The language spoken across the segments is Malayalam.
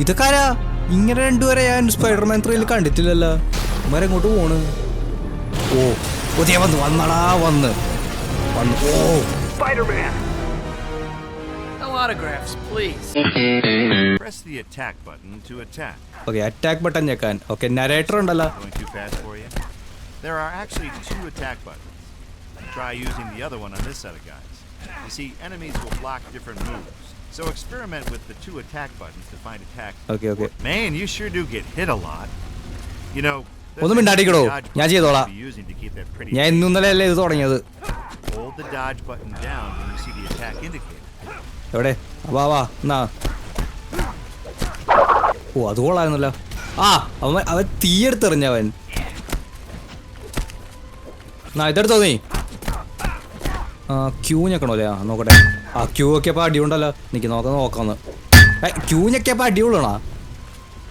ഇതൊക്കാരാ? ഇങ്ങനെ രണ്ടുപേരെ ഞാൻ സ്പൈഡർമാൻ ത്രീയിൽ കണ്ടിട്ടില്ലല്ലോ. ഇവരെ അങ്ങോട്ട് പോണ്? ഓ പുതിയ വന്ന് വന്നടാ വന്ന്. വന്ന് ഓ. അറ്റാക്ക് ബട്ടൺ ഞെക്കാൻ. ഓക്കെ നരേറ്റർ ഉണ്ടല്ലോ. There are actually two attack buttons. Try using the other one on this set of guys. You see, enemies will block different moves. So experiment with the two attack buttons to find attack. Okay, okay. Man, you sure do get hit a lot. You know, ഒന്ന് മിണ്ടാടിക്കടോ. ഞാൻ ചെയ്തോളാം. you'll be using to keep that pretty ഞാൻ ഇന്നും ഇന്നലെ അല്ലേ ഇത് തുടങ്ങിയത് Hold the dodge button down when you see the attack indicator. എവിടെ വാ വാ എന്നാ ഓ അത് കൊള്ളായിരുന്നല്ലോ ആ അവൻ അവൻ തീയെടുത്തെറിഞ്ഞവൻ എന്നാ ഇതെടുത്തോ നീ ക്യൂ ഞെക്കണോ അല്ലേ നോക്കട്ടെ. ആ ക്യൂ ഒക്കെ അപ്പോൾ അടിയുണ്ടല്ലോ. എനിക്ക് നോക്കാം നോക്കാന്ന്. ഏ ക്യൂ ഞെക്കിയപ്പോൾ അടിയുള്ളണോ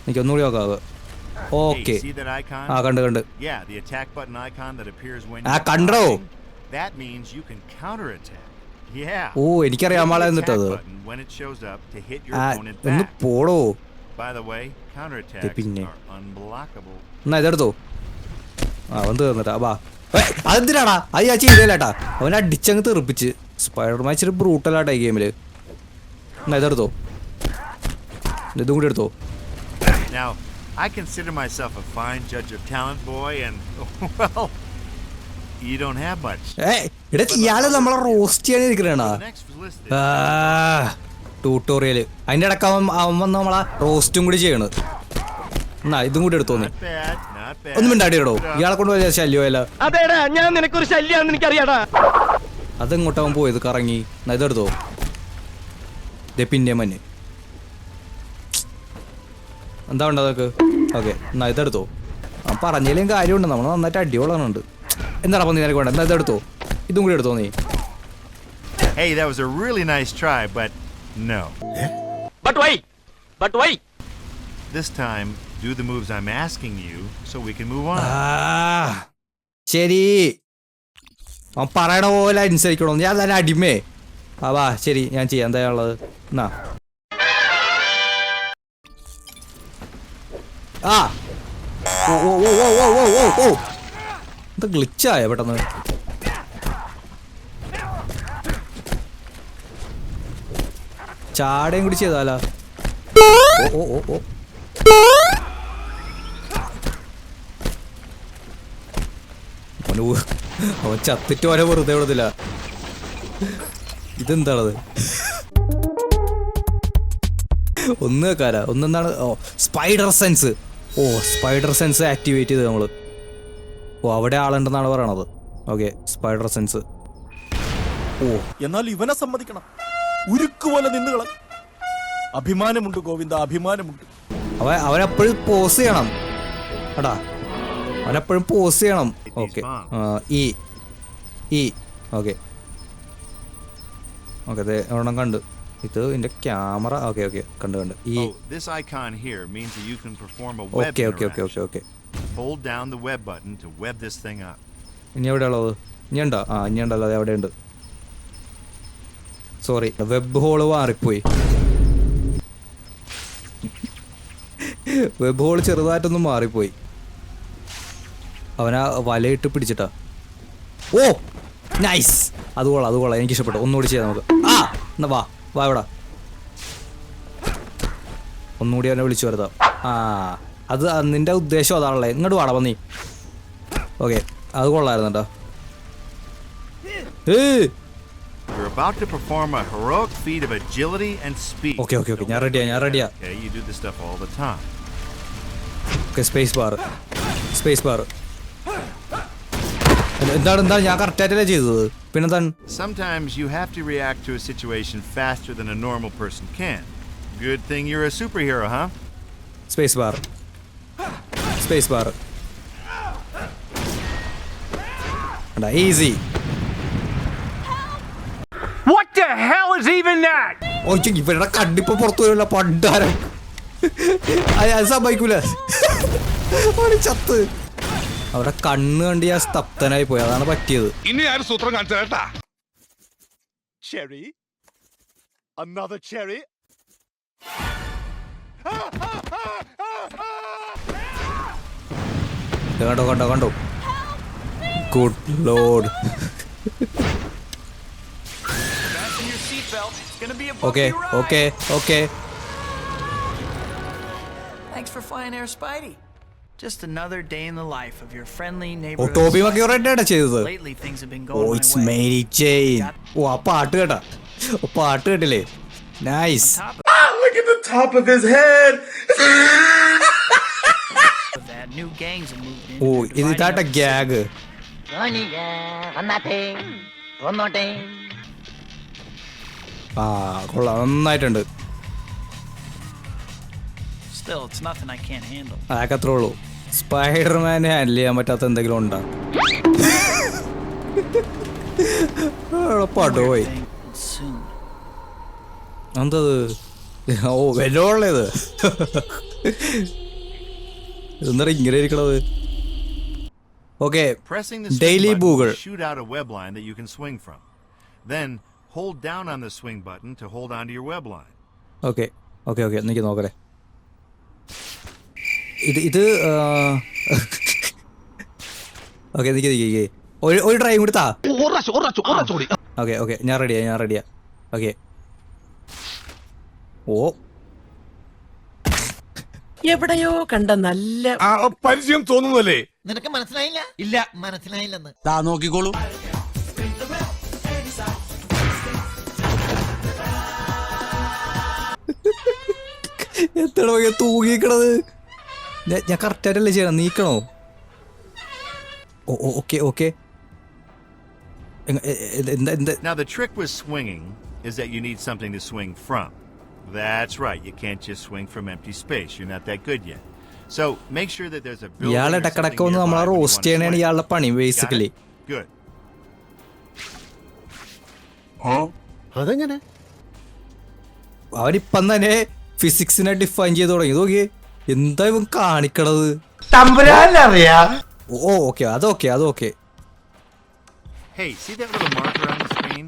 എനിക്ക് ഒന്നുകൂടി നോക്കാം ഓക്കെ. ആ കണ്ട് കണ്ട്. ആ കണ്ടോ? ഓ എനിക്കറിയാം ആളെ എന്നിട്ടത്. ഒന്ന് പോടോ. പിന്നെ. എന്നാ ഇതെടുത്തോ. ആ വന്ന് തന്നിട്ടാ വാ. അതെന്തിനാടാ? അത് ഞാൻ ചെയ്തല്ലേട്ടാ അവൻ അടിച്ചങ്ങ് തെറിപ്പിച്ച്. സ്പൈഡർമാൻ ഇച്ചിരി ബ്രൂട്ടലാട്ടാ ഈ ഗെയിമിൽ ഇതെടുത്തോ ഇതും കൂടി എടുത്തോ? Now, I consider myself a fine judge of talent, boy, and well, you don't have much. ഇയാൾ നമ്മളെ റോസ്റ്റ് ചെയ്യാൻ listed. ട്യൂട്ടോറിയൽ അതിന്റെ ഇടയ്ക്ക് അവൻ അവൻ വന്ന് നമ്മളെ റോസ്റ്റും കൂടി ചെയ്യണ്. എന്നാ ഇതും കൂടി എടുത്തോ ഒന്നും up. ഇയാളെ കൊണ്ട് വലിയ ശല്യമല്ല അതേടാ ഞാൻ നിനക്കൊരു ശല്യാന്ന് എനിക്കറിയാടാ. അതെങ്ങോട്ടാവും പോയത്? കറങ്ങി. ഇതെടുത്തോ ദേ പിന്നെ മഞ്ഞ്. എന്താ വേണ്ട അതൊക്കെ? ഓക്കെ എന്നാ ഇതെടുത്തോ ആ പറഞ്ഞാലും കാര്യമുണ്ട്. നമ്മൾ നന്നായിട്ട് അടിപൊളാണുണ്ട് എന്താണ് അപ്പം നിനക്ക് വേണ്ട എന്നാ ഇതെടുത്തോ ഇതും കൂടി എടുത്തോ നീ. Hey, that was a really nice try, but no. But why but why This time, do the moves I'm asking you so we can move on. ശരി. അവൻ പറയണ പോലെ അനുസരിക്കണോ. ഞാൻ തന്നെ അടിമേ. ആ വാ ശരി ഞാൻ ചെയ്യാം. എന്താ ഉള്ളത്? എന്നാ ആ. ഓ ഓ ഓ ഓ ഓ ഓ ഓ ഓ. എന്താ ഗ്ലിച്ചായ പെട്ടെന്ന്? ചാടയും കൂടി ചെയ്താലാ. ഓ ഓ ഓ ഓ അവന് ഊ- അവൻ ചത്തിട്ട് വരെ വെറുതെ വിടത്തില്ല ഇതെന്താണത്? ഒന്ന് വെക്കാല ഒന്നെന്താണ്? ഓ സ്പൈഡർ സെൻസ് ഓ സ്പൈഡർ സെൻസ് ആക്ടിവേറ്റ് ചെയ്ത് നമ്മൾ. ഓ അവിടെ ആളുണ്ടെന്നാണ് പറയണത്. ഓക്കെ സ്പൈഡർ സെൻസ് ഓ. എന്നാൽ ഇവനെ സമ്മതിക്കണം. ഉരുക്കുപോലെ നിന്നുകള അഭിമാനമുണ്ട് ഗോവിന്ദ അഭിമാനമുണ്ട്. അവൻ അവനെപ്പോഴും പോസ് ചെയ്യണം. എടാ അവനെപ്പോഴും പോസ് ചെയ്യണം. ഓക്കെ ഇ ഇ ഓക്കെ ഓക്കെ അതെ ഒരെണ്ണം കണ്ടു. ഇത് ഇതിന്റെ ക്യാമറ ഓക്കെ ഓക്കെ കണ്ടു കണ്ടു. ഈ okay okay okay okay okay ഇനി എവിടെയുള്ളത് ഇനി ഉണ്ടോ? ആ ഇനി ഉണ്ടല്ലോ. അത് എവിടെ ഉണ്ട് സോറി വെബ് ഹോൾ മാറിപ്പോയി വെബ് ഹോൾ ചെറുതായിട്ടൊന്നും മാറിപ്പോയി. അവനാ വലയിട്ട് പിടിച്ചിട്ടാ. ഓ നൈസ് അത് കൊള്ളാം അത് കൊള്ളാം. എനിക്ക് ഇഷ്ടപ്പെട്ടു ഒന്നുകൂടി ചെയ്യാം നമുക്ക്. ആ എന്നാ വാ വാ ഇവിടെ. ഒന്നുകൂടി അവനെ വിളിച്ചു വരുത്താം. ആ അത് നിന്റെ ഉദ്ദേശം അതാണല്ലേ. ഇങ്ങോട്ട് വാടാ നീ ഓക്കെ അത് കൊള്ളായിരുന്നു കേട്ടോ You're about to perform a heroic feat of agility and speed. Okay, okay, okay. ഞാൻ go ഞാൻ to ready your ആ. head, Okay, you do this stuff all the time. Okay space bar space bar എന്താണ് എന്താണ് ഞാൻ കറക്റ്റായിട്ടല്ലേ ചെയ്തത് പിന്നെന്താണ് Sometimes you have to react to a situation faster than a normal person can. Good thing you're a superhero, huh? Space bar space bar easy What the hell is even that? ഓ ഇവരുടെ കണ്ടിപ്പോ പുറത്തു വരില്ല പണ്ടാരം അത് സമ്മതിക്കൂല അവന് ചത്ത് അവരുടെ കണ്ണ് കണ്ടി ഞാൻ സ്തപ്തനായി പോയി. അതാണ് പറ്റിയത്. ഇനി ഞാൻ സൂത്രം കാണിച്ചു കേട്ടാ. ചെറി ചെറി കണ്ടോ കണ്ടോ കണ്ടോ? Good lord okay okay okay Thanks for flying air Spidey. Just another day in the life of your friendly oh neighborhood. Toby മക്കിയോറേറ്റാണ് ചെയ്തത് Lately, things have been oh going it's my way. Mary Jane ഓ ആ പാട്ട് കേട്ടാ ഓ പാട്ട് കേട്ടില്ലേ nice Top of that, new gangs have moved in. Oh They're ഇത് dividing ഇതാട്ട up the ഗ്യാഗ് വന്നിക വന്നാട്ടെ വന്നോട്ടെ ആ കൊള്ളാം നന്നായിട്ടുണ്ട് city. Still, it's nothing I can't handle. അതൊക്കെ അത്രേ ഉള്ളൂ സ്പൈഡർമാനെ ഹാൻഡിൽ ചെയ്യാൻ പറ്റാത്ത എന്തെങ്കിലും ഉണ്ടോ പോയി എന്തത് ഓ വെല്ലുള്ളത് എന്താ ഇങ്ങനെ ഇരിക്കണത് okay daily. Then hold down on the swing button to hold onto your web line. Okay. Okay, okay എനിക്ക് നോക്കട്ടെ ഇത് ഇത് ഓക്കെ നിക്ക് നിക്ക് ഒരു ഒരു ഡ്രൈവ് കൂടി. താ ഓക്കെ ഓക്കെ ഞാൻ റെഡിയാ ഞാൻ റെഡിയാ ഓക്കെ. ഓ. എവിടെയോ കണ്ട നല്ല പരിചയം തോന്നുന്നല്ലേ നിനക്ക് മനസ്സിലായില്ല? ഇല്ല മനസ്സിലായില്ലെന്ന്. താ നോക്കിക്കോളൂ. എത്ര തൂങ്ങിക്കണത് ഞാൻ- ഞാൻ കറക്റ്റായിട്ടല്ലേ ചെയ്യണം നീക്കണോ okay okay Now, the trick with swinging is that you need something to swing from. That's right, you can't just swing from empty space. You're not that good yet. So, make sure that there's a building or ഇടക്കിടക്ക് ഒന്ന് നമ്മളെ റോസ്റ്റ് ചെയ്യണേണ്. ഇയാളുടെ പണി? Basically Good. അതെങ്ങനെ അവനിപ്പം തന്നെ ഫിസിക്സിനെ ഡിഫൈൻ ചെയ്ത് തുടങ്ങി നോക്കിയേ എന്താ ഇവൻ കാണിക്കണത്? ഓ ഓക്കെ അതൊക്കെ അതൊക്കെ Hey, see that little marker on the screen?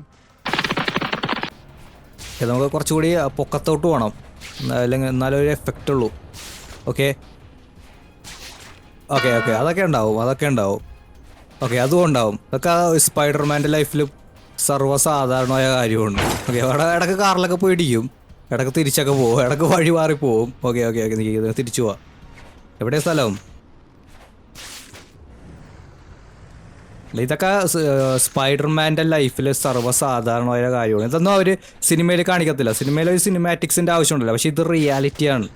Okay, നമുക്ക് കുറച്ചുകൂടി പൊക്കത്തോട്ട് പോകണം അല്ലെങ്കിൽ എന്നാലേ ഒരു എഫക്റ്റ് ഉള്ളൂ. ഓക്കെ. ഓക്കെ ഓക്കെ അതൊക്കെ ഉണ്ടാവും അതൊക്കെ ഉണ്ടാവും. ഓക്കെ അതും ഉണ്ടാവും. അതൊക്കെ സ്പൈഡർമാന്റെ ലൈഫിൽ സർവസാധാരണമായ കാര്യമാണ്. ഓക്കെ അവിടെ ഇടയ്ക്ക് കാറിലൊക്കെ പോയി ഇടിക്കും തിരിച്ചൊക്കെ പോകും ഇടയ്ക്ക് വഴി മാറി പോവും. Okay okay okay. നീ തിരിച്ചു പോവാം. എവിടെ സ്ഥലം? ഇതൊക്കെ സ്പൈഡർമാന്റെ ലൈഫിൽ സർവസാധാരണമായ കാര്യമാണ്. ഇതൊന്നും അവർ സിനിമയിൽ കാണിക്കത്തില്ല. സിനിമയിൽ ഒരു സിനിമാറ്റിക്സിന്റെ ആവശ്യമുണ്ടല്ലോ. പക്ഷേ ഇത് റിയാലിറ്റിയാണ്.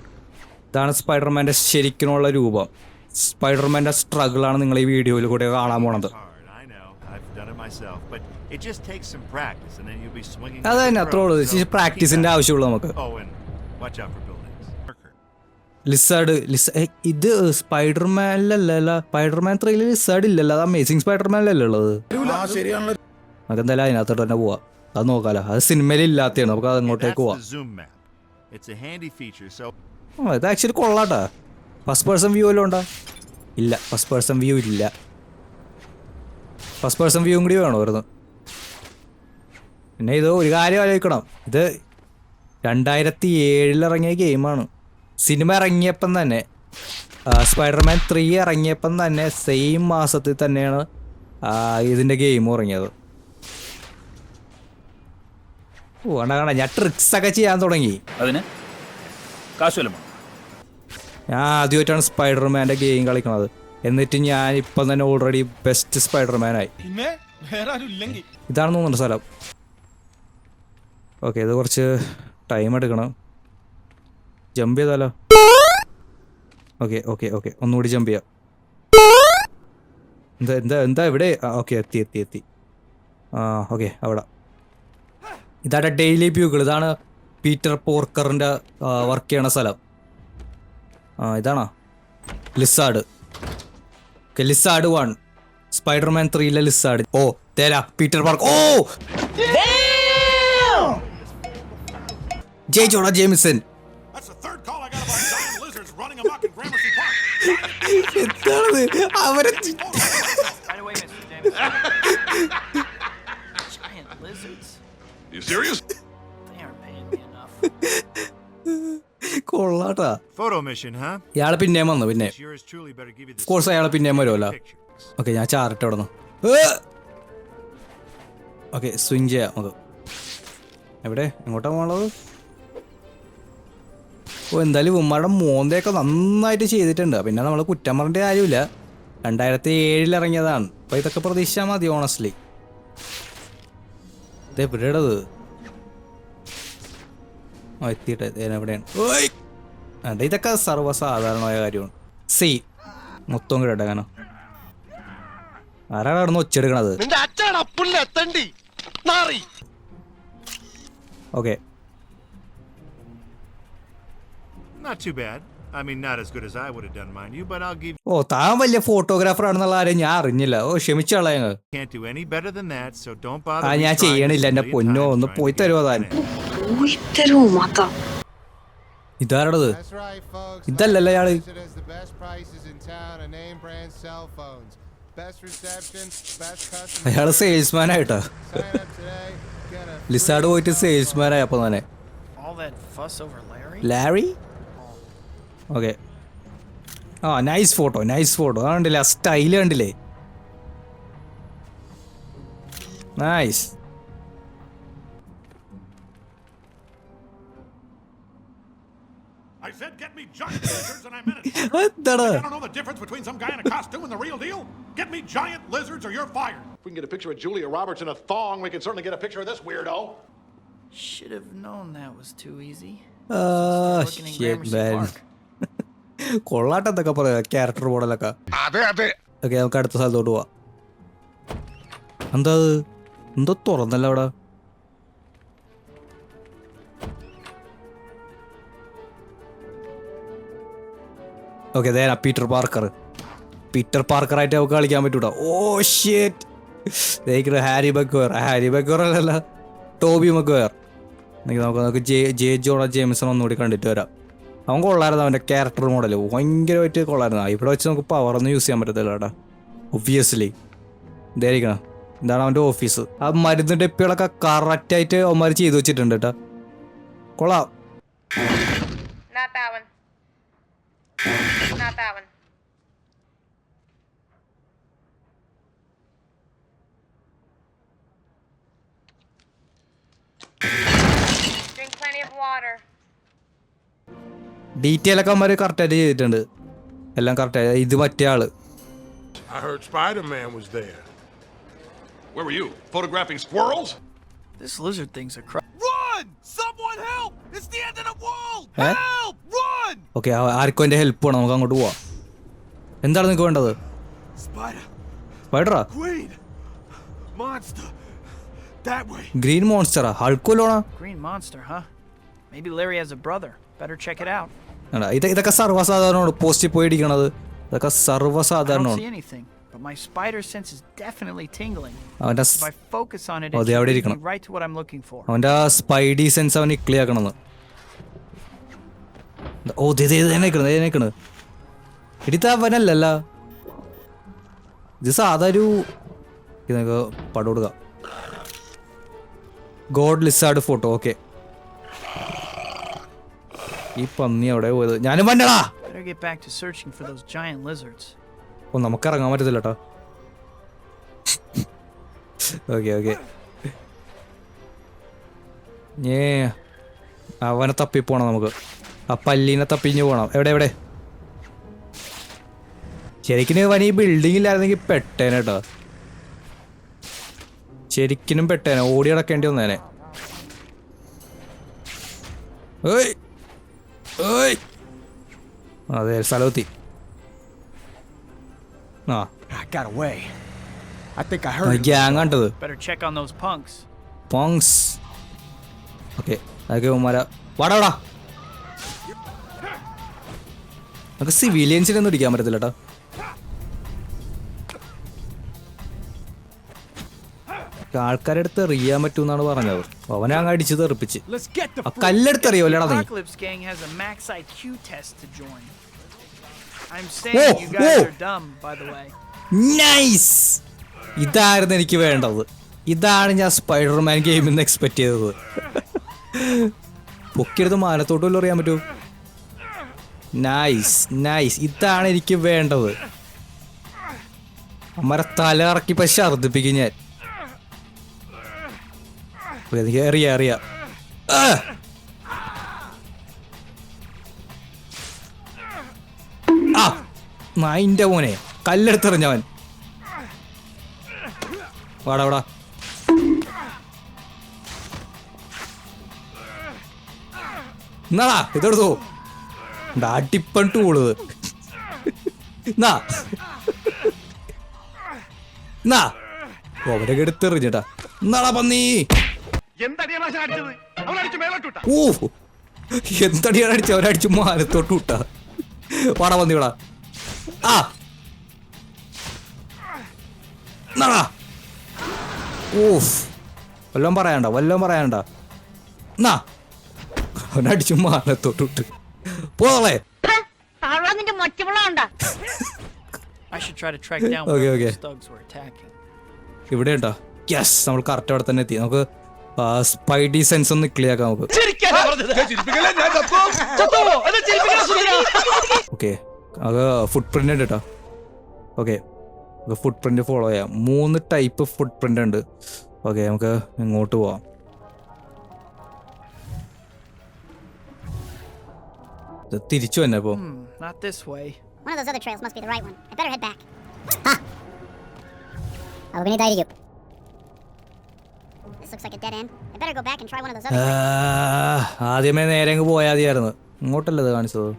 ഇതാണ് സ്പൈഡർമാന്റെ ശരിക്കുമുള്ള രൂപം. സ്പൈഡർമാന്റെ സ്ട്രഗിളാണ് നിങ്ങൾ ഈ വീഡിയോയിൽ കൂടെ കാണാൻ പോണത് Hard, I know. I've done it myself. But it just takes some practice, and then you'll be swinging. അത് തന്നെ അത്രേ. ഉള്ളൂ at it. ആവശ്യമുള്ളൂ നമുക്ക് Oh, and watch out for buildings. Marker. Lizard Lisa ഏ, ഇത് സ്പൈഡർമാനിലല്ല സ്പൈഡർമാൻ ത്രീയിൽ ലിസാർഡ് ഇല്ലല്ലോ അത് അമേസിങ് സ്പൈഡർമാനിലല്ലേ ഉള്ളത് നമുക്ക് എന്തായാലും അതിനകത്തോട്ട് തന്നെ പോവാം അത് നോക്കാലോ അത് സിനിമയിൽ ഇല്ലാത്തതാണ് നമുക്ക് അത് That's അങ്ങോട്ടേക്ക് പോവാം zoom map. It's a handy feature, so ആ, ഇത് ആക്ച്വലി കൊള്ളാട്ടാ ഫസ്റ്റ് പേഴ്സൺ വ്യൂ വല്ലതും ഉണ്ടോ ഇല്ല ഫസ്റ്റ് പേഴ്സൺ വ്യൂ ഇല്ല ഫസ്റ്റ് പേഴ്സൺ വ്യൂവും കൂടി വേണോ വരുന്നു പിന്നെ ഇത് ഒരു കാര്യം ആലോചിക്കണം. ഇത് രണ്ടായിരത്തി ഏഴിൽ ഇറങ്ങിയ ഗെയിമാണ് സിനിമ ഇറങ്ങിയപ്പം തന്നെ സ്പൈഡർമാൻ ത്രീ ഇറങ്ങിയപ്പം തന്നെ സെയിം മാസത്തിൽ തന്നെയാണ് ഇതിന്റെ ഗെയിം ഇറങ്ങിയത് ഓ കണ്ടാ കണ്ടാ ഞാൻ ട്രിക്സ് ഒക്കെ ചെയ്യാൻ തുടങ്ങി. അതിന് ഞാൻ ആദ്യമായിട്ടാണ് സ്പൈഡർമാന്റെ ഗെയിം കളിക്കണത്. എന്നിട്ട് ഞാൻ ഇപ്പം തന്നെ ഓൾറെഡി ബെസ്റ്റ് സ്പൈഡർമാനായി ആരും ഇല്ലെങ്കിൽ ഇതാണ് തോന്നുന്നുണ്ട് സ്ഥലം. ഓക്കെ ഇത് കുറച്ച് ടൈം എടുക്കണം. ജമ്പ് ചെയ്താലോ? ഓക്കെ ഓക്കെ ഓക്കെ ഒന്നുകൂടി ജമ്പ് ചെയ്യാം. എന്താ എന്താ എന്താ ഇവിടെ? ഓക്കെ എത്തി എത്തി എത്തി. ആ ഓക്കെ അവിടെ. ഇതാണ് ഡെയിലി പ്യൂകൾ ഇതാണ് പീറ്റർ പോർക്കറിന്റെ വർക്ക് ചെയ്യണ സ്ഥലം. ആ ഇതാണോ? ഓക്കെ ലിസാർഡ് വൺ സ്പൈഡർമാൻ ത്രീയിലെ ലിസാർഡ് ഓ തേരാ പീറ്റർ പാർക്ക് ഓ in Gramercy Park. എന്താണത് അവരെ. You serious? They aren't paying me enough. കൊള്ളാട്ടാ. Photo mission, huh? ഇയാളെ പിന്നെയും വന്നു പിന്നെ. Yours truly better give you the course അയാളെ പിന്നെയും വരുമല്ലോ. ഓക്കെ ഞാൻ ചാറിട്ട് അവിടെ ഓക്കെ സ്വിങ് ചെയ്യാം നമുക്ക്. എവിടെ? എങ്ങോട്ടാ പോകണത് ഓ എന്തായാലും ഉമ്മയുടെ മോന്തയൊക്കെ നന്നായിട്ട് ചെയ്തിട്ടുണ്ട്. പിന്നെ നമ്മൾ കുറ്റം പറഞ്ഞിട്ട് കാര്യമില്ല. രണ്ടായിരത്തി ഏഴിൽ ഇറങ്ങിയതാണ്. അപ്പോൾ ഇതൊക്കെ പ്രതീക്ഷിച്ചാൽ മതി ഓണസ്റ്റ്ലി ഇത് എവിടെയാണത് ആ എത്തിയിട്ട് എവിടെയാണ്? അതെ ഇതൊക്കെ സർവസാധാരണമായ കാര്യമാണ്. സി മൊത്തം കൂടെ കാരണം ആരാണ് അവിടെ നിന്ന് ഒച്ചെടുക്കണത് okay. Not too bad. I mean, not as good as I would have done, mind you, but I'll give ഓ താൻ വലിയ ഫോട്ടോഗ്രാഫർ ആണെന്നുള്ള കാര്യം ഞാൻ അറിഞ്ഞില്ല. ഓ ക്ഷമിച്ചാളെ ഞങ്ങൾ. Can't do any better than that, so don't bother. ആ ഞാൻ ചെയ്യണില്ല എന്റെ പൊന്നോ ഒന്ന് പോയി തരുമോ താൻ? പോയിട്ടരുമാത്ത ഇതാരടത്? ഇതല്ലല്ല അയാൾ അയാൾ സെയിൽസ്മാൻ ആയിട്ടോ പോയിട്ട് സെയിൽസ്മാൻ ആയപ്പോ തന്നെ ലാറി ഓക്കെ ആ നൈസ് ഫോട്ടോ നൈസ് ഫോട്ടോ അതുണ്ടല്ലേ ആ സ്റ്റൈൽ കണ്ടില്ലേ? നൈസ് എന്താടാ I don't know the difference between some guy in a costume and the real deal. Get me giant lizards or you're fired. If we can get a picture of Julia Roberts in a thong, we can certainly get a picture of this weirdo. Should have known that was too easy. ആ Looking in shit, Gramercy man. Park. കൊള്ളാട്ടെ എന്തൊക്കെ പറയാ ക്യാരക്ടർ മോഡലൊക്കെ അതെ അതെ ഓക്കെ നമുക്ക് അടുത്ത സ്ഥലത്തോട്ട് പോവാം എന്താ അത്? എന്തോ തുറന്നല്ല അവിടെ ഓക്കെ അതേ പീറ്റർ പാർക്കർ പീറ്റർ പാർക്കർ ആയിട്ട് നമുക്ക് കളിക്കാൻ പറ്റൂട്ടോ? ഓ ഷേറ്റ് ദഹിക്കണ ഹാരി ബക്വയർ ഹാരി ബക്വയർ അല്ലല്ല ടോബി മക്വയർ എനിക്ക് നമുക്ക് നമുക്ക് ജെ ജെ ജോണ ജെയിംസൺ ഒന്നുകൂടി കണ്ടിട്ട് വരാം. അവൻ കൊള്ളായിരുന്നു അവന്റെ ക്യാരക്ടർ മോഡൽ ഭയങ്കരമായിട്ട് കൊള്ളായിരുന്നു. ഇവിടെ വെച്ച് നമുക്ക് പവർ ഒന്നും യൂസ് ചെയ്യാൻ പറ്റത്തില്ല കേട്ടോ. ഒബ്വിയസ്ലി ഇതായിരിക്കണം ഇതാണ് അവന്റെ ഓഫീസ് ആ മരുന്ന് ഡെപ്പികളൊക്കെ കറക്റ്റായിട്ട് അവന്മാർ ചെയ്തു വെച്ചിട്ടുണ്ട് കേട്ടോ. കൊള്ളാം. Not that one. Not that one. Drink plenty of water. Detail ഒക്കെ അവന്മാർ കറക്റ്റായിട്ട് ചെയ്തിട്ടുണ്ട് എല്ലാം കറക്റ്റായി ഇത് മറ്റേ ആള് I heard Spider Man was there. Where were you? Photographing squirrels? This lizard thing's a cr- Run! Someone help! It's the end of the world! Eh? Okay ആർക്കും എന്റെ ഹെൽപ്പ് വേണം നമുക്ക് അങ്ങോട്ട് പോവാം എന്താണ് നിങ്ങൾക്ക് വേണ്ടത് Spider, സ്പൈഡറാ monster, that way. ഗ്രീൻ മോൺസ്റ്ററാ ഹൾക്കുമല്ലോണാ green monster, huh? Maybe Larry has a brother. Better check it out. എടാ, ഇത് ഇതൊക്കെ സർവസാധാരണമാണ് പോസ്റ്റിൽ പോയി ഇടിക്കണത് ഇതൊക്കെ I don't സർവസാധാരണമാണ് but my spider sense is definitely tingling. അവന്റെ If I focus on it, Oh, it they should already lead me ഇരിക്കണം. right to what I'm looking for. Spidey sense അവൻ ഇക്ലിയാക്കണമെന്ന് ഓ ദേ ദേ ദേ നിക്കണ് ദേ നിക്കണ്. ഇടിത്ത അവനല്ലല്ല ഇത് സാധാ ഒരു പടോടുക പടം കൊടുക്കാം. God lizard photo okay. ഈ പന്നി അവിടെ പോയത്? ഞാനും വന്നടാ! ഓ നമുക്ക് ഇറങ്ങാൻ പറ്റത്തില്ല കേട്ടോ ഓക്കെ ഓക്കെ. ഏ അവനെ തപ്പിപ്പോണം പോണം നമുക്ക്. ആ പല്ലീനെ തപ്പിഞ്ഞു പോണം. എവിടെ എവിടെ? ശരിക്കും വൻ ഈ ബിൽഡിങ്ങിലായിരുന്നെങ്കിൽ പെട്ടേനെ കേട്ടോ ശരിക്കും പെട്ടേനെ ഓടി കിടക്കേണ്ടി വന്നേനെ. ഏയ് ഏയ്. അതെ സ്ഥലത്തി ആ. I got away. I think I heard him. Gang കണ്ടത്. Better check on those punks. Punks okay അതൊക്കെ ഉമ്മാര. വാടാ വാടാ. നമുക്ക് സിവിലിയൻസിനെ ഒന്നും ഇടിക്കാൻ പറ്റത്തില്ല കേട്ടോ ആൾക്കാരുടെ അടുത്ത് എറിയാൻ പറ്റൂന്നാണ് പറഞ്ഞത്. അവനെ അങ്ങ് അടിച്ച് തെറിപ്പിച്ച്. ആ കല്ലെടുത്ത് എറിയോല്ലടാ നീ. Way. നൈസ് ഇതായിരുന്നു എനിക്ക് വേണ്ടത്. ഇതാണ് ഞാൻ സ്പൈഡർമാൻ ഗെയിമിൽ നിന്ന് എക്സ്പെക്ട് ചെയ്തത്. പൊക്കിയെടുത്ത് മാനത്തോട്ട് വല്ലതും അറിയാൻ പറ്റൂ നൈസ് നൈസ് ഇതാണ് എനിക്ക് വേണ്ടത്. അമ്മരെ തല ഇറക്കി പക്ഷെ അർദ്ധിപ്പിക്കും ഞാൻ. എനിക്ക് അറിയാം അറിയാം. ആ! മോനെ. കല്ലെടുത്തെറിഞ്ഞവൻ. വാടാ വാടാ. എന്നാടാ ഇതെടുത്തോ. അടിപ്പൺ പോളത് നാ. നാ. അവരൊക്കെ എടുത്തെറിഞ്ഞിട്ടാ എന്നാടാ പന്നി. ഓ എന്തടിയാണ് അടിച്ചു അവരടിച്ചു മാനത്തോട്ട് വിട്ടാ. വാടാ പന്നി വിടാ. ആ. എന്നാടാ ഓഫ് വല്ലതും പറയണ്ട വല്ലതും പറയണ്ട എന്നാ അവനടിച്ചു മാനത്തോട്ട് വിട്ട്. പോളെ. നിന്റെ മൊച്ചമുള്ള I should try to track down Okay, where okay. those thugs were attacking. ഇവിടെ ഉണ്ടോ? യെസ് നമ്മൾ കറക്റ്റ് അവിടെ തന്നെ എത്തി. നമുക്ക് സ്പൈഡി സെൻസ് ഒന്ന് ക്ലിയർ ആക്കാം നമുക്ക്. ഓക്കെ അത് ഫുട് പ്രിന്റ് ഉണ്ട് കേട്ടോ. ഓക്കെ ഫുട് പ്രിന്റ് ഫോളോ ചെയ്യാം. മൂന്ന് ടൈപ്പ് ഫുട് പ്രിന്റ് ഉണ്ട്. ഓക്കെ നമുക്ക് ഇങ്ങോട്ട് പോവാം. തിരിച്ചു തന്നെ ഇപ്പൊ not this way. One of those other trails must be the right one. I better head back. Ha! We need This looks like a dead end. I better go back and try one of those other trails. ആദ്യമേ നേരെ അങ്ങ് പോയാൽ മതിയായിരുന്നു ഇങ്ങോട്ടല്ലേ ഇത് കാണിച്ചത്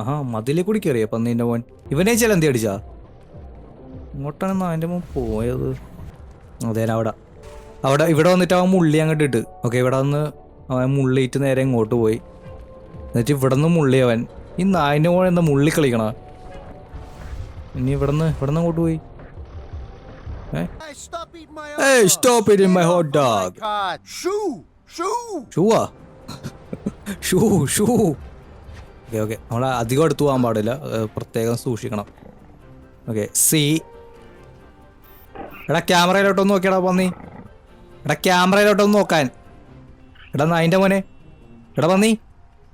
ആഹാ മതിലെ കൂടി കയറിയ പന്നീന്റെ മോൻ ഇവനെ ചില എന്തി അടിച്ചാ ഇങ്ങോട്ടാണ് അതിന്റെ മോൻ പോയത് അതെ അവിടെ അവിടെ ഇവിടെ വന്നിട്ട് അവൻ മുള്ളി അങ്ങോട്ട് ഇട്ട് ഓക്കെ ഇവിടെ വന്ന് അവൻ മുള്ളിയിട്ട് നേരെ ഇങ്ങോട്ട് പോയി എന്നിട്ട് ഇവിടെ നിന്ന് മുള്ളി അവൻ ഈ നായിന്റെ മോനെ എന്താ മുള്ളി കളിക്കണ? ഇനി ഇവിടുന്ന് ഇവിടുന്ന് അങ്ങോട്ട് പോയി. ഓക്കെ ഓക്കെ നമ്മൾ അധികം അടുത്ത് പോകാൻ പാടില്ല. പ്രത്യേകം സൂക്ഷിക്കണം. ഓക്കെ സി എടാ ക്യാമറയിലോട്ടൊന്ന് നോക്കിയടാ പന്നി. എടാ ക്യാമറയിലോട്ടൊന്ന് നോക്കാൻ. എടാ നായിന്റെ മോനെ. എടാ പന്നി.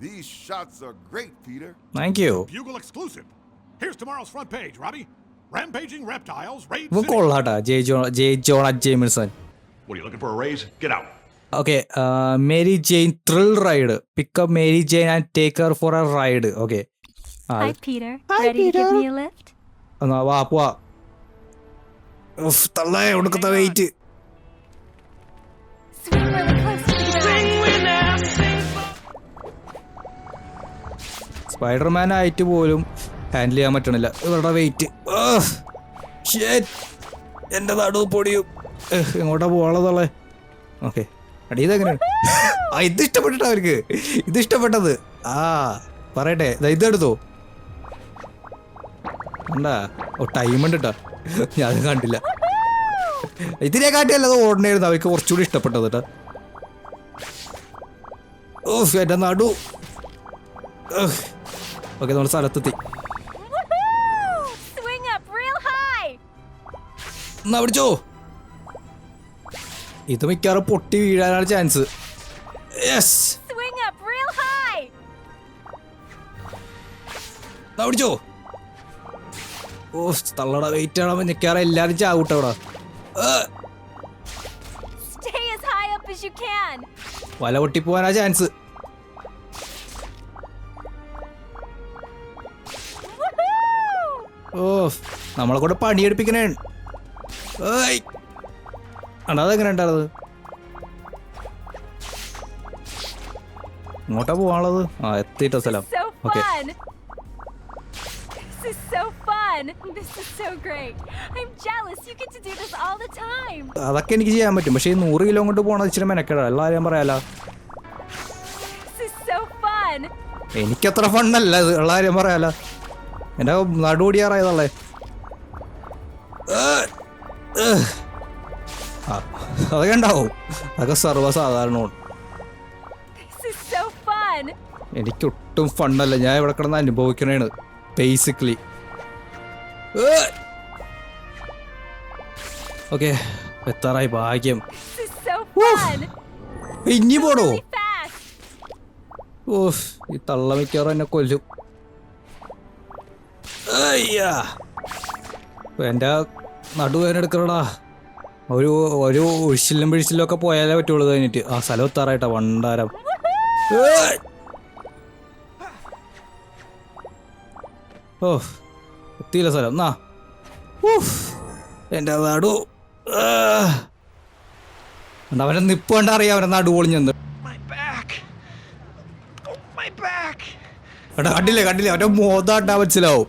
These shots are great, Peter. Thank you Bugle exclusive. Here's tomorrow's front page, Robbie. Rampaging reptiles raid ഇവൻ city. കൊള്ളാട്ടാ J Jo J Jonah Jameson What are you looking for a raise? Get out. Okay Mary Jane thrill ride pick up Mary Jane and take her for a ride okay Hi, Peter. Ready to give me a lift? എന്നാ വാ പോവാ ഉഫ്, തള്ളേ ഒടുക്കത്ത വെയിറ്റ് സ്പൈഡർമാൻ ആയിട്ട് പോലും ഹാൻഡിൽ ചെയ്യാൻ പറ്റണില്ല. ഇവരുടെ വെയിറ്റ് എന്റെ നടു പൊടിയും. എങ്ങോട്ടാ പോകാനുള്ളതല്ലേ ഓക്കെ അടി ഇതെങ്ങനെ ആ ഇത് ഇഷ്ടപ്പെട്ടിട്ട് അവർക്ക്. ഇത് ഇഷ്ടപ്പെട്ടത്. ആ പറയട്ടെ ഇതെടുത്തോ ഉണ്ടാ ഓ ടൈം ഉണ്ട് കേട്ടോ കണ്ടില്ല. ഇതിനെ കാട്ടിയല്ല അത് അവർക്ക് കുറച്ചുകൂടി ഇഷ്ടപ്പെട്ടത് കേട്ടോ ഓ എന്റെ നടു. ഓക്കെ നമ്മൾ സ്ഥലത്തെത്തി. എന്നാ പിടിച്ചോ? ഇത് മിക്കവാറും പൊട്ടി വീഴാനാണ് ചാൻസ് യെസ് പിടിച്ചോ? ഓ തള്ളട വെയിറ്റ് ആണോ? മിക്കവാറും എല്ലാരും ചാവൂട്ടോ അവിടെ. Stay as high up as you can. വല പൊട്ടി പോവാനാ ചാൻസ് നമ്മളെ കൂടെ പണിയെടുപ്പിക്കണേ അണ്ടാ അതെങ്ങനെ ഉണ്ടായത് ഇങ്ങോട്ടാ പോവാനുള്ളത് ആ എത്തിയിട്ട സ്ഥലം okay. This is so fun. This is so great. I'm jealous. You get to do this all the time. അതൊക്കെ എനിക്ക് ചെയ്യാൻ പറ്റും പക്ഷേ ഈ നൂറ് കിലോ കൊണ്ട് പോണത് ഇച്ചിരി മെനക്കെടാ എല്ലാവരും ഞാൻ പറയാലോ. എനിക്കത്ര ഫണ്ണല്ല ഇത് എല്ലാവരും പറയാലോ എന്റെ നടുപൊടിയാറായതല്ലേ അതൊക്കെ ഉണ്ടാവും അതൊക്കെ സർവസാധാരണമാണ്. എനിക്കൊട്ടും ഫണ്ണല്ല. ഞാൻ ഇവിടെ കിടന്ന് അനുഭവിക്കണേണ്. ബേസിക്കലി ഓക്കെ എത്താറായി ഭാഗ്യം. ഇനി പോടോ. ഓ ഈ തള്ള മിക്കവാറും എന്നെ കൊല്ലും. അയ്യാ. എന്റെ നടുവേന എടുക്കണടാ ഒരു ഒരു ഒഴിച്ചിലും പിഴിച്ചിലും ഒക്കെ പോയാലേ പറ്റുള്ളൂ കഴിഞ്ഞിട്ട്. ആ സ്ഥലം എത്താറായിട്ടാ വണ്ടാരം! ഓ എത്തിയില്ല സ്ഥലം. എന്നാ എന്റെ എന്റെ നടു. നിപ്പണ്ട കണ്ടോ, അവനെ നിപ്പ് കണ്ട അറിയാം അവരെ നടു പൊളിഞ്ഞെന്ന്. Oh. എടാ കണ്ടില്ലേ കണ്ടില്ലേ? അവരുടെ മോതാണ്ടാ മനസ്സിലാവും.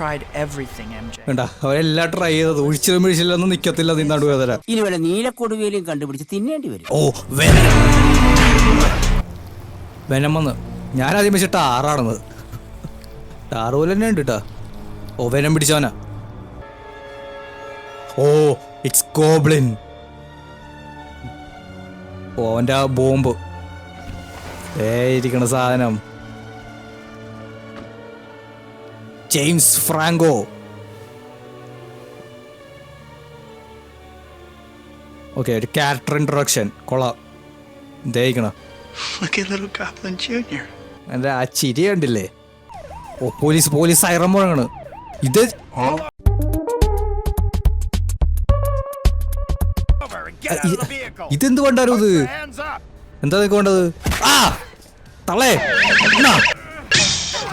Tried everything, MJ. കണ്ടാ അവനെല്ലാം ട്രൈ ചെയ്തത്. ഒഴിച്ചിലും പിഴിച്ചിലൊന്നും നിക്കത്തില്ല നീ നടുവേദന ഇനി വല്ല നീലക്കൊടുവേലും കണ്ടുപിടിച്ച് തിന്നേണ്ടി വരും. ഓ വെനം. വെനം ഞാൻ ആദ്യം വെച്ചിട്ട് ടാറാണെന്ന് ടാറ് പോലെ തന്നെ ഉണ്ട് കേട്ടാ ഓ വെനം പിടിച്ചവനാ. ഓ ഇറ്റ്സ് ഗോബ്ലിൻ ഓ അവന്റെ ആ ബോംബ്. ഏ ഇരിക്കണ സാധനം. ജെയിംസ് ഫ്രാങ്കോ ഓക്കെ ഒരു ക്യാരക്ടർ ഇൻട്രൊഡക്ഷൻ കൊള്ളാം. ദയിക്കണം Look at little Goblin Jr. എന്റെ ആ ചിരി കണ്ടില്ലേ? ഓ പോലീസ് പോലീസ് സൈറം മുഴങ്ങണ്. ഇത്. ഇതെന്ത് വേണ്ടത് ഇത്? എന്താ വേണ്ടത്? ആ തള്ളേ. എന്നാ.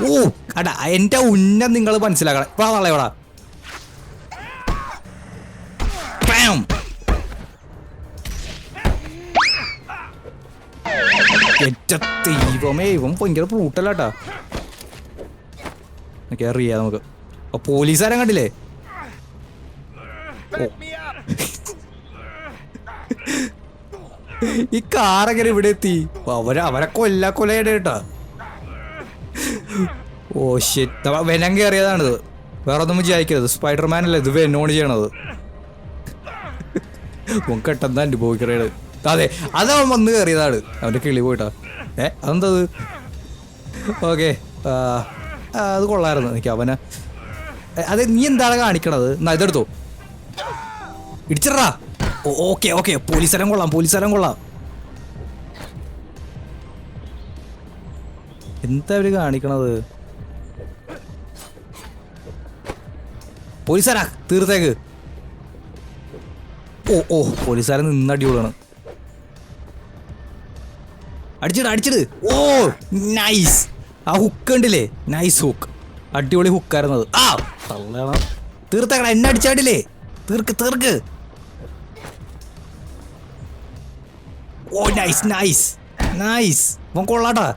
ഓ അടാ എന്റെ ഉന്നം നിങ്ങൾ മനസ്സിലാക്കണം. വാ തള്ളേ ഇവിടെ ദൈവമേ ഇവൻ ഭയങ്കര പൂട്ടലാട്ടാ നമുക്ക്. പോലീസുകാരൻ കണ്ടില്ലേ. ഈ കാറെങ്ങനെ ഇവിടെ എത്തി? അവരെ അവരെ കൊല്ല കൊലയുടെ കേട്ടാ. ഓ ഷിറ്റ് വെനം കയറിയതാണിത് വേറെ ഒന്നും വിചാരിക്കരുത്. സ്പൈഡർമാൻ അല്ല? ഇത് വെനോണ് ചെയ്യണത്. ഓൻ കെട്ടെന്ന് അനുഭവിക്കണേണ്. അതെ അത് അവൻ വന്ന് കയറിയതാണ് അവന്റെ കിളി പോയിട്ടാ. ഏ അതെന്തത് ഓക്കെ അത് കൊള്ളായിരുന്നു എനിക്ക് അവനെ. അതെ നീ എന്താണ് കാണിക്കണത്? എന്നാ ഇതെടുത്തോ. ഇടിച്ചിട്രാ ഓക്കെ ഓക്കെ. പോലീസെല്ലാം കൊള്ളാം പോലീസ് സ്ഥലം കൊള്ളാം. എന്താ അവർ കാണിക്കണത്? പോലീസാരാ തീർത്തേക്ക്. ഓ ഓ പോലീസുകാരൻ നിന്ന് അടിപൊളിയാണ്. അടിച്ചിട് അടിച്ചിട്. ഓ നൈസ് ആ ഹുക്ക് ഉണ്ടില്ലേ നൈസ് ഹുക്ക് അടിപൊളി ഹുക്കായിരുന്നത് ആ തള്ളണം തീർത്തേക്കട എന്നെ അടിച്ചാടില്ലേ? തീർക്ക് തീർക്ക്. ഓ നൈസ് നൈസ് നൈസ് അവൻ കൊള്ളാട്ടാ.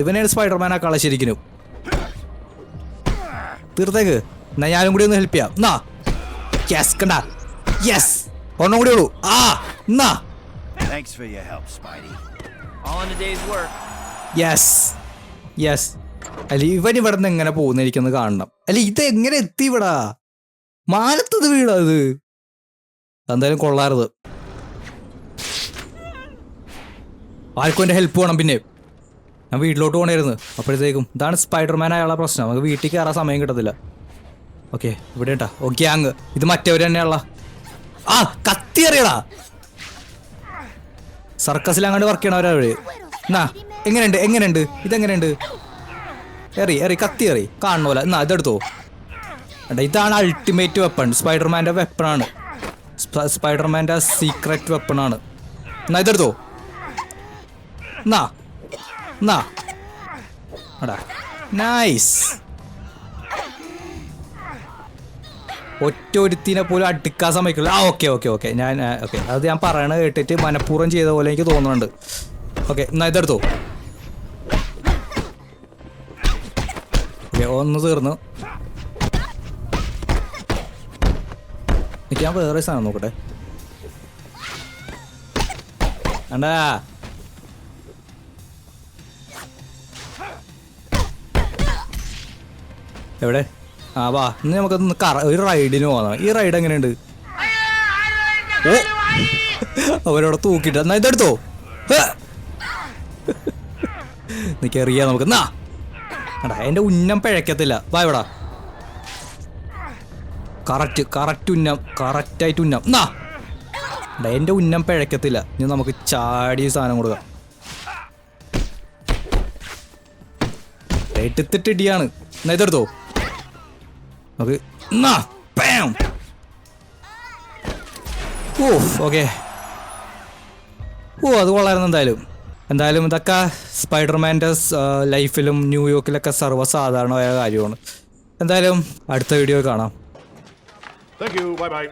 ഇവനെ സ്പൈഡർമാൻ ആ കളശരിക്കനും തീർത്തേക്ക്. എന്നാ ഞാനും കൂടി ഒന്ന് ഹെൽപ്പ് ചെയ്യാം. എന്നാ? യെസ് കണ്ട? യെസ് ഒന്നും കൂടി ഉള്ളൂ. ആ എന്നാ? Thanks for your help, Spidey. All in a day's work. Yes yes അല്ല ഇവൻ ഇവിടെ നിന്ന് എങ്ങനെ പോകുന്ന എനിക്കൊന്ന് കാണണം. അല്ല ഇത് എങ്ങനെ എത്തി ഇവിടാ? മാനത്തത് വീടാ ഇത്. എന്തായാലും കൊള്ളാറത് ആർക്കും എന്റെ ഹെൽപ്പ് വേണം പിന്നെ. ഞാൻ വീട്ടിലോട്ട് പോകണമായിരുന്നു അപ്പോഴത്തേക്കും ഇതാണ് സ്പൈഡർമാൻ അയാളെ പ്രശ്നം. നമുക്ക് വീട്ടിൽ കയറാൻ സമയം കിട്ടത്തില്ല. ഓക്കെ ഇവിടെ കേട്ടാ ഓ ഗ്യാങ് ഇത് മറ്റവർ തന്നെയുള്ള ആ കത്തി അറിയടാ സർക്കസിൽ അങ്ങോട്ട് വർക്ക് ചെയ്യണവരവര് എന്നാ എങ്ങനെയുണ്ട് എങ്ങനെയുണ്ട്? ഇതെങ്ങനെയുണ്ട്? എറി എറി കത്തി എറി. കാണുന്ന എന്നാ ഇതെടുത്തോ. എടാ ഇതാണ് അൾട്ടിമേറ്റ് വെപ്പൺ സ്പൈഡർമാന്റെ വെപ്പണാണ് സ്പൈഡർമാന്റെ സീക്രട്ട് വെപ്പണാണ് എന്നാ ഇതെടുത്തോ. എന്നാ എന്നാ. എടാ നൈസ് ഒറ്റ ഒരുത്തിനെ പോലും അടുക്കാൻ സമ്മതിക്കില്ല. ആ ഓക്കെ ഓക്കെ ഓക്കെ. ഞാൻ ഓക്കെ. അത് ഞാൻ പറയണ കേട്ടിട്ട് മനഃപൂർവം ചെയ്ത പോലെ എനിക്ക് തോന്നുന്നുണ്ട്. ഓക്കെ എന്നാ ഇതെടുത്തു. ഓക്കെ ഒന്ന് തീർന്നു. എനിക്ക് ഞാൻ വേറെ സാധനം നോക്കട്ടെ. അണ്ടാ എവിടെ? ആ വാ. ഇന്ന് നമുക്കൊന്ന് ഒരു റൈഡിന് പോകാം ഈ റൈഡ് എങ്ങനെയുണ്ട്? ഓ. അവരവിടെ തൂക്കിട്ട് എന്നാ ഇതെടുത്തോ. നിക്കറിയാ നമുക്ക്. എന്നാ എടാ എന്റെ ഉന്നം പിഴക്കത്തില്ല. വാ ഇവിടെ. കറക്റ്റ് കറക്റ്റ് ഉന്നം കറക്റ്റായിട്ട് ഉന്നം. എന്നാ എടാ എന്റെ ഉന്നം പിഴക്കത്തില്ല. ഇനി നമുക്ക് ചാടി സാധനം കൊടുക്കാം. എടുത്തിട്ടിടിയാണ് എന്നാ ഇതെടുത്തോ. പാം. ഓ ഓക്കെ. ഓ അത് കൊള്ളായിരുന്നു എന്തായാലും. എന്തായാലും ഇതൊക്കെ സ്പൈഡർമാന്റെ ലൈഫിലും ന്യൂയോർക്കിലൊക്കെ സർവസാധാരണമായ കാര്യമാണ്. എന്തായാലും അടുത്ത വീഡിയോ കാണാം. You. Bye bye.